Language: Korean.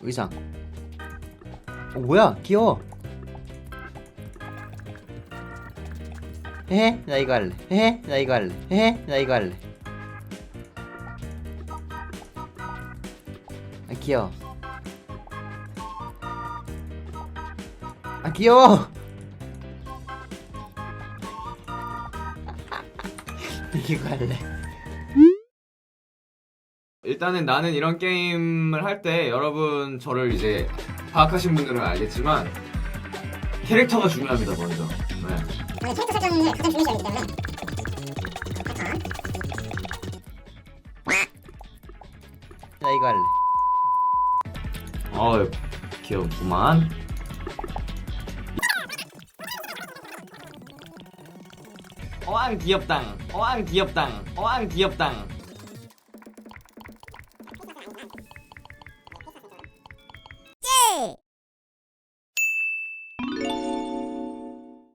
의상. 어, 뭐야? 귀여워. 헤헤 나 이거 할래. 헤헤 나 이거 할래. 헤헤 나 이거 할래. 아 귀여워. 아 귀여워. 이거 할래 일단은 나는 이런 게임을 할 때 여러분 저를 이제 파악하신 분들은 알겠지만 캐릭터가 중요합니다 먼저. 네. 저는 캐릭터 설정을 가장 중요시하기 때문에 패턴 나 이거 할래 어 귀엽구만. 어안 귀엽당. 어안 귀엽당. 어안 귀엽당.